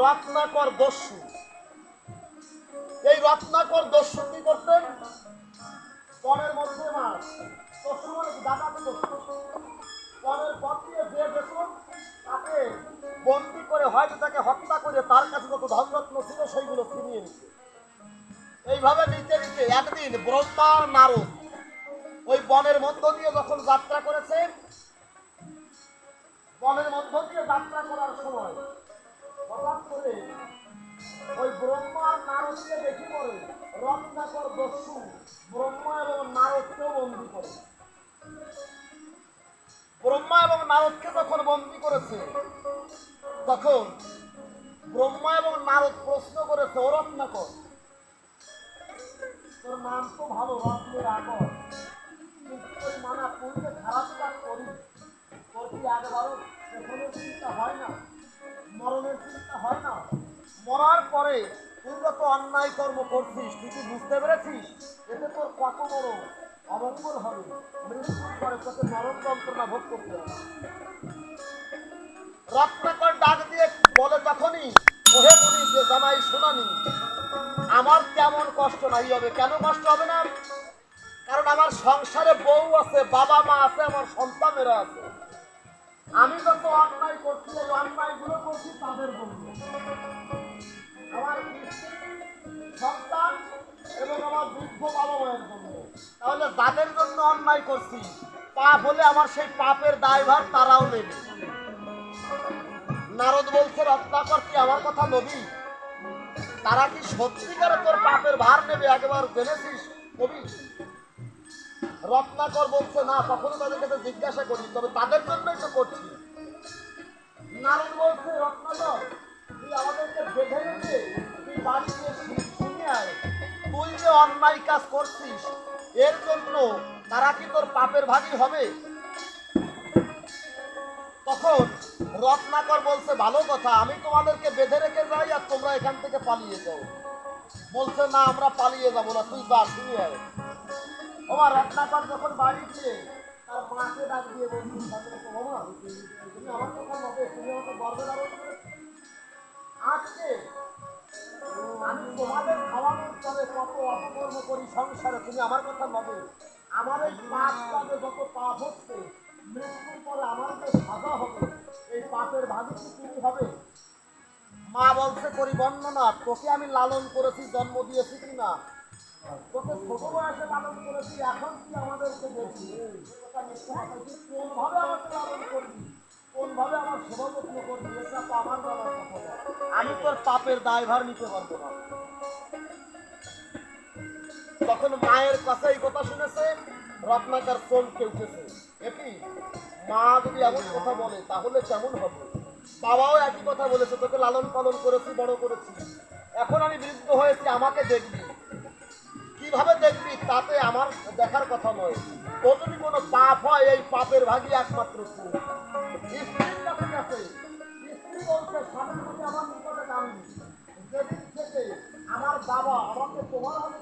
রত্নাকর দস্যু এই রত্নাকর দস্যু কি করতেন? পরের মধ্যে মাস পথ দিয়ে বন্দি করে হয়তো তাকে হত্যা করে তার কাছে ধনরত্ন ছিল, সেইগুলো এইভাবে নিতে একদিন নারদ ওই বনের মধ্য দিয়ে যখন যাত্রা করেছে, বনের মধ্য দিয়ে যাত্রা করার সময় নারদকে যখন বন্দি করেছে, তখন ব্রহ্মা এবং নারদ প্রশ্ন করেছে, ও তোর নাম তো ভালো, রত্নের আগর। খারাপ কাজ করি। তোর কি একবারও পেছনের চিন্তা হয় না? মরণের চিন্তা হয় না? মরার পরে তুই অন্যায় কর্ম করছিস, তুই কি বুঝতে পেরেছিস? এতে তোর কত বড় অমঙ্গল হবে। মৃত্যুর পরে তোকে নরম যন্ত্রণা ভোগ করতে হবে। রত্নাকর ডাক দিয়ে বলে তখনই ওহে মুনি, যে জামাই শোনানি, আমার তেমন কষ্ট নাই হবে। কেন কষ্ট হবে না? কারণ আমার সংসারে বউ আছে, বাবা মা আছে, আমার সন্তানেরা আছে। আমি যত অন্যায় করছি, এই অন্যায়গুলো করছি তাদের জন্য আমার সন্তান এবং আমার বৃদ্ধ বাবা মায়ের জন্য তাহলে যাদের জন্য অন্যায় করছি। পাপ হলে আমার সেই পাপের দায়ভার তারাও নেবে। নারদ বলছে রত্নাকর কি আমার কথা নবী? তারা কি সত্যিকারে তোর পাপের ভার নেবে? একবার জেনেছিস কবি রত্নাকর বলছে, না, কখনো তাদের কাছে জিজ্ঞাসা করি তবে তাদের জন্যই তো করছি। নারদ বলছে রত্নাকর তুই আমাদেরকে বেঁধে রেখে তুই বাড়ি গিয়ে শি- শুনে আয়। তুই যে অন্যায় কাজ করছিস এর জন্য তারা কি তোর পাপের ভাগী হবে? তখন রত্নাকর বলছে, ভালো কথা, আমি তোমাদেরকে বেঁধে রেখে যাই আর তোমরা এখান থেকে পালিয়ে যাও। বলছে, না, আমরা পালিয়ে যাব না, তুই যা শুনে আয়। আমার রত্নাকর যখন বাড়ি গিয়ে তার মাকে ডাক দিয়ে বলছি তুমি আমার কথা সংসারে তুমি আমার কথা নবে আমার এই পাপ কাজে যত পাপ হচ্ছে, মৃত্যুর পরে আমার যে সাজা হবে। এই পাপের ভাগে কি তুমি হবে? মা বলছে, করি বর্ণনা তোকে আমি লালন করেছি, জন্ম দিয়েছি কি না তোকে ছোট বয়সে লালন করেছি, এখন কি আমাদেরকে দেখি কোনভাবে আমাকে লালন করবি? কোনভাবে আমার সেবা যত্ন করবি? এটা তো আমার আমি তোর পাপের দায়ভার নিতে পারব না। তখন মায়ের কাছে এই কথা শুনেছে, রত্নাকার চমকে উঠেছে এটি মা যদি এমন কথা বলে, তাহলে কেমন হবে? বাবাও একই কথা বলেছে, তোকে লালন পালন করেছি, বড় করেছি। এখন আমি বৃদ্ধ হয়েছি, আমাকে দেখবি। কীভাবে দেখবি? তাতে আমার দেখার কথা নয়। তো কোনো পাপ হয়, এই পাপের ভাগই একমাত্র তুই। স্ত্রী বলছে আমার আমার বাবা আমাকে তোমার হাতে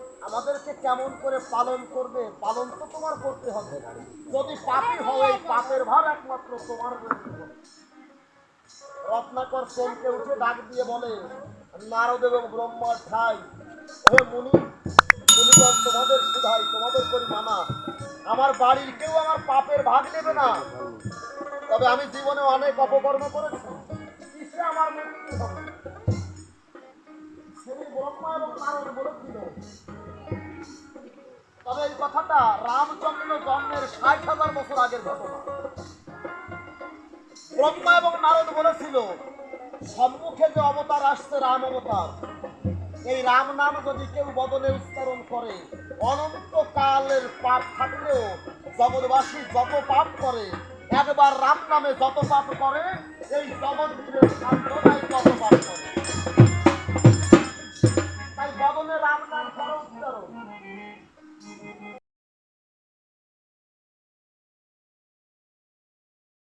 কেমন করে পালন করবে, পালন তো তোমার করতে হবে। যদি পাপি হয়, এই পাপের ভার একমাত্র তোমার রত্নাকর চমকে উঠে ডাক দিয়ে বলে নারদ এবং ব্রহ্মার ঠাই হে মুনি, মুনিগণ তোমাদের সুধাই, তোমাদের করি মানা আমার বাড়ির কেউ আমার পাপের ভাগ নেবে না। তবে আমি জীবনে অনেক অপকর্ম করেছি। আমার মৃত্যু হবে? সেদিন ব্রহ্মা এবং নারদ বলেছিল তবে এই কথাটা রামচন্দ্র জন্মের ষাট হাজার বছর আগের ঘটনা। ব্রহ্মা এবং নারদ বলেছিল, সম্মুখে যে অবতার আসছে রাম অবতার, এই রাম নাম যদি কেউ বদলে উচ্চারণ করে অনন্ত কালের পাপ থাকলেও জগৎবাসী যত পাপ করে, একবার রাম নামে যত পাপ করে, এই জগৎ তত পাপ করে?